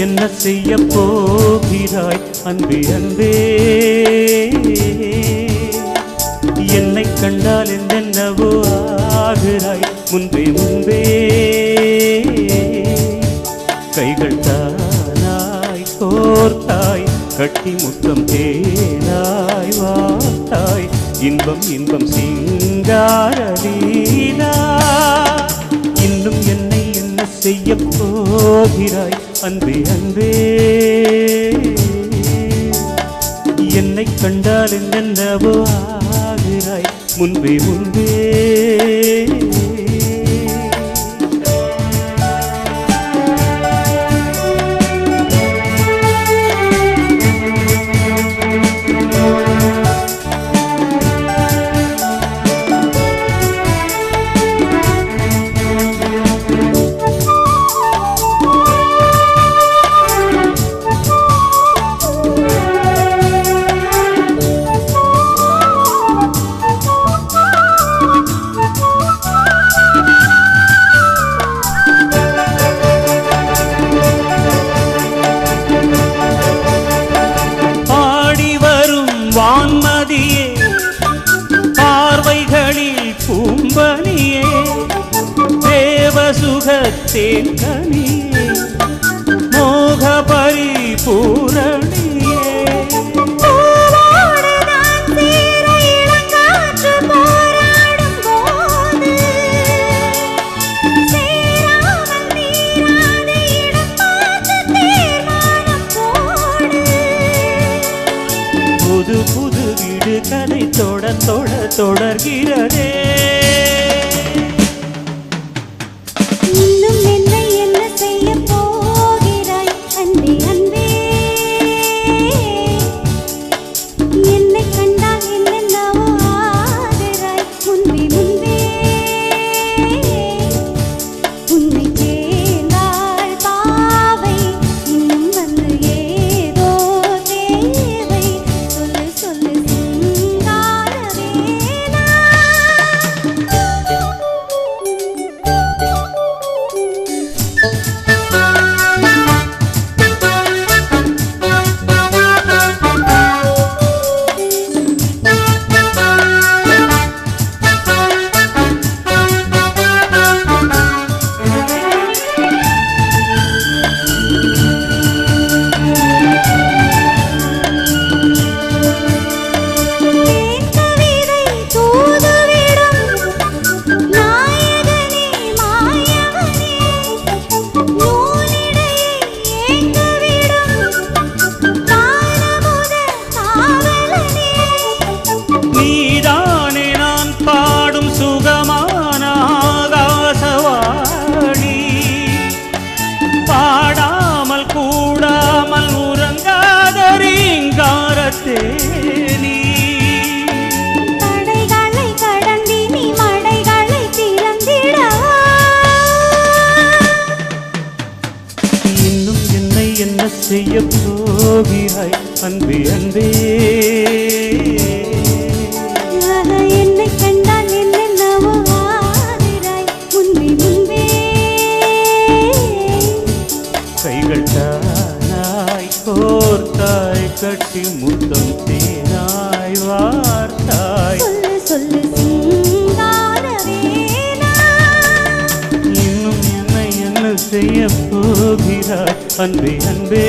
என்ன செய்ய போகிறாய்? அன்பே அன்பே. என்னை கண்டால் என்னென்னவோ ஆகிறாய்? முன்பே முன்பே. கைகள் தானாய் கோர்த்தாய் கட்டி முத்தம் தேனாய் வாத்தாய் இன்பம் இன்பம் சிங்காரலீலா இன்னும் என்னை என்ன செய்ய போகிறாய்? அன்பே அன்பே. என்னை கண்டால் என்னென்னவோ ஆகிறாய் முன்பே முன்பே. தேவசுகத்தேன் கனியே மோக பரிபூரணியே புது புது வீடு கதை தொட தொட தொடர்கிறதே. ரீங்காரத்தேனி தடைகளை கடந்தி நீ மடைகளை திறந்திடவா? இன்னும் என்னை என்ன செய்ய போகிறாய் அன்பே அன்பே? கைகள் தானாய் கோர்த்தாய் கட்டி முத்தம் செய்ய போகிறாய் அன்பே அன்பே.